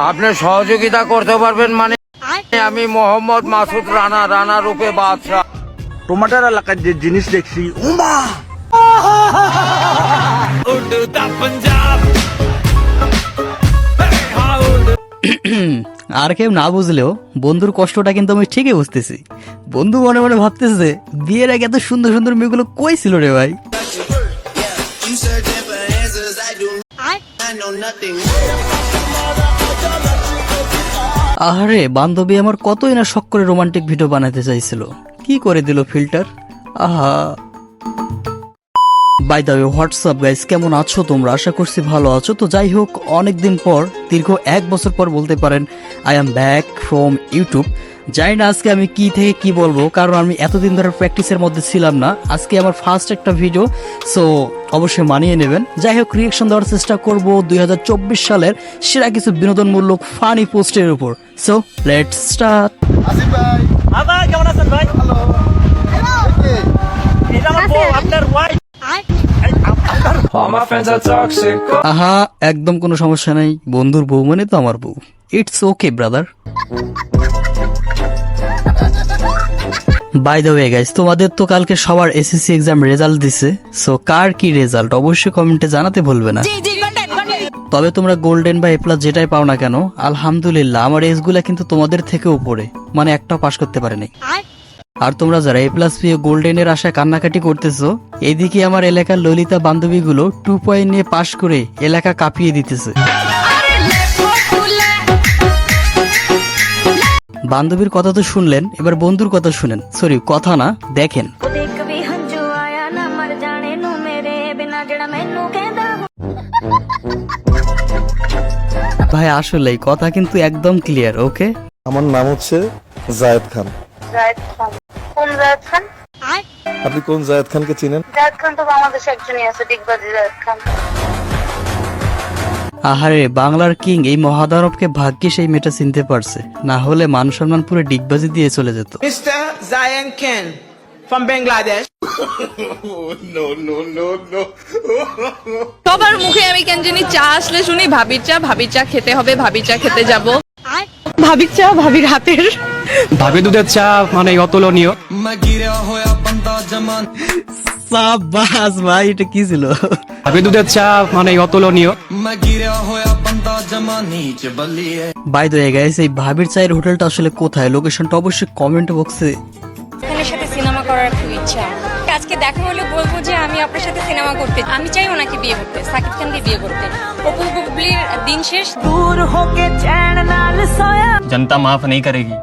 আপনি সহযোগিতা করতে পারবেন মানে আমি মোহাম্মদ মাসুদ রানা রানা রূপে বাদশাহ। তোমাদের এলাকার যে জিনিস দেখছি উমা! আর কেউ না বুঝলেও বন্ধুর কষ্টটা কিন্তু আমি ঠিকই বুঝতেছি। বন্ধু মনে মনে ভাবতেছে বিয়ের আগে এত সুন্দর সুন্দর মেয়েগুলো কই ছিল রে ভাই? আরে বান্ধবী আমার কতই না শখ করে রোমান্টিক ভিডিও বানাতে চাইছিল। কি করে দিল ফিল্টার আহা। বাই দ্য হোয়াটসঅ্যাপ গাইস কেমন আছো তোমরা? আশা করছি ভালো আছো। তো যাই হোক, অনেকদিন পর, দীর্ঘ এক বছর পর বলতে পারেন I am back from YouTube জানি না আজকে আমি কি থেকে কি বলব কারণ আমি এতদিন ধরে প্র্যাকটিসের মধ্যে ছিলাম না। আজকে আমার ফার্স্ট একটা ভিডিও সো অবশ্যই মানিয়ে নেবেন। যাই হোক রিয়েকশন দেওয়ার চেষ্টা করব দুই হাজার চব্বিশ সালের সেরা কিছু বিনোদনমূলক ফানি পোস্টের উপর। সো লেটস স্টার্ট আহা একদম কোনো সমস্যা নাই। বন্ধুর বউ মানে তো আমার বউ। It's okay brother by the way guys তোমাদের তো কালকে সবার এসএসসি এক্সাম রেজাল্ট দিছে সো কার কি রেজাল্ট অবশ্যই কমেন্টে জানাতে ভুলবে না। তবে তোমরা গোল্ডেন বা এ প্লাস যেটাই পাও না কেন আলহামদুলিল্লাহ আমার এজগুলা কিন্তু তোমাদের থেকে উপরে মানে একটাও পাশ করতে পারে নাই আর তোমরা যারা এ প্লাস পেয়ে গোল্ডেনের আশায় কান্নাকাটি করতেছো এদিকে আমার এলাকার ললিতা বান্ধবীগুলো টু পয়েন্ট নিয়ে পাশ করে এলাকা কাঁপিয়ে দিতেছে। বান্ধবীর কথা তো শুনলেন এবার বন্ধুর কথা শুনেন। সরি কথা না দেখেন। ভাই আসলেই কথা কিন্তু একদম ক্লিয়ার ওকে আমার নাম হচ্ছে জায়েদ খান। কোন খান? আপনি কোন জায়েদ খানকে চিনেন? জায়েদ খান তো বাংলাদেশে একজনই আছে ডিগবাজি জায়েদ খান। আহারে বাংলার কিং এই মহাদানবকে ভাগ্যে সেই মেয়েটা চিনতে পারছে। না হলে মান সম্মান পুরো ডিগবাজি দিয়ে চলে যেত। Mister Zayan Ken from Bangladesh. সবার মুখে আমি কেন জানি চা আসলে শুনি ভাবির চা ভাবির চা খেতে হবে ভাবির চা খেতে যাব। ভাবির চা ভাবির হাতের। ভাবে দুধের চা মানে অতুলনীয়। সাবাস ভাই এটা কি ছিল? ভাবে দুধের চা মানে অতুলনীয়। গাইস এই ভাবির চায়ের হোটেলটা আসলে কোথায়? লোকেশনটা অবশ্যই কমেন্ট বক্সে সাথে সিনেমা করার খুব ইচ্ছা। আজকে দেখা হলে বলব যে আমি আপনার সাথে সিনেমা করতে আমি চাই ওনাকে বিয়ে করতে সাকিব খানকে বিয়ে করতে। বুবলির দিন শেষ। দূর হোকে চ্যান লাল সয়া जनता माफ नहीं करेगी।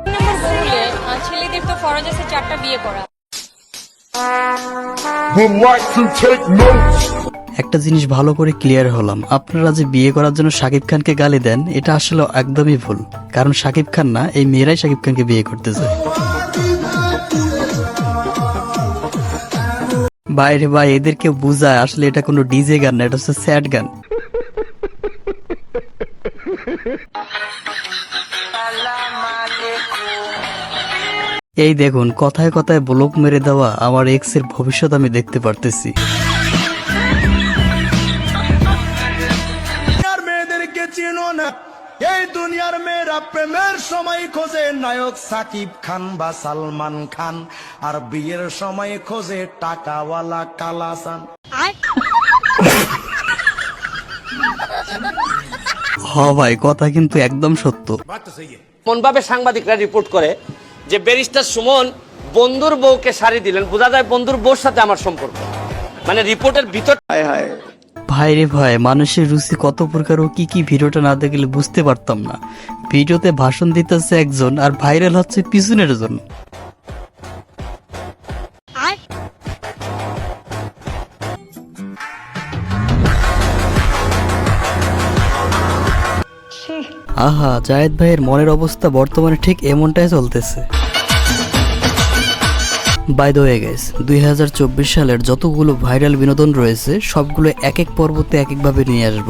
একটা জিনিস ভালো করে ক্লিয়ার হলাম। আপনারা যে বিয়ে করার জন্য শাকিব খানকে গালি দেন এটা আসলে একদমই ভুল। কারণ শাকিব খান না এই মেয়েরাই শাকিব খানকে বিয়ে করতে চায়। বাইরে ভাই এদেরকে বুঝায় আসলে এটা কোনো ডিজে গান না এটা হচ্ছে স্যাড গান। এই দেখুন কথায় কথায় ব্লক মেরে দেওয়া আমার এক্সের ভবিষ্যৎ আমি দেখতে পারতেছি। মেয়েদেরকে চিনো না এই দুনিয়ার মেয়েরা প্রেমের সময় খোঁজে। নায়ক সাকিব খান বা সালমান খান আর বিয়ের সময় খোঁজে টাকাওয়ালা কালাসান হ ভাই কথা কিন্তু একদম সত্য। এমন ভাবে সাংবাদিকরা রিপোর্ট করে যে ব্যারিস্টার সুমন বন্ধুর বউকে শাড়ি দিলেন বোঝা যায় বন্ধুর বউর সাথে আমার সম্পর্ক। মানে রিপোর্টের ভিতর ভাই রে ভাই মানুষের রুচি কত প্রকার ও কি কি ভিডিওটা না দেখলে বুঝতে পারতাম না। ভিডিওতে ভাষণ দিতেছে একজন আর ভাইরাল হচ্ছে পিছনের জন। আহা, জায়েদ ভাইয়ের মনের অবস্থা বর্তমানে ঠিক এমনটাই চলতেছে। বাই দ্য ওয়ে গাইস দুই হাজার চব্বিশ সালের যতগুলো ভাইরাল বিনোদন রয়েছে, সবগুলো এক এক পর্বতে এক একভাবে নিয়ে আসব।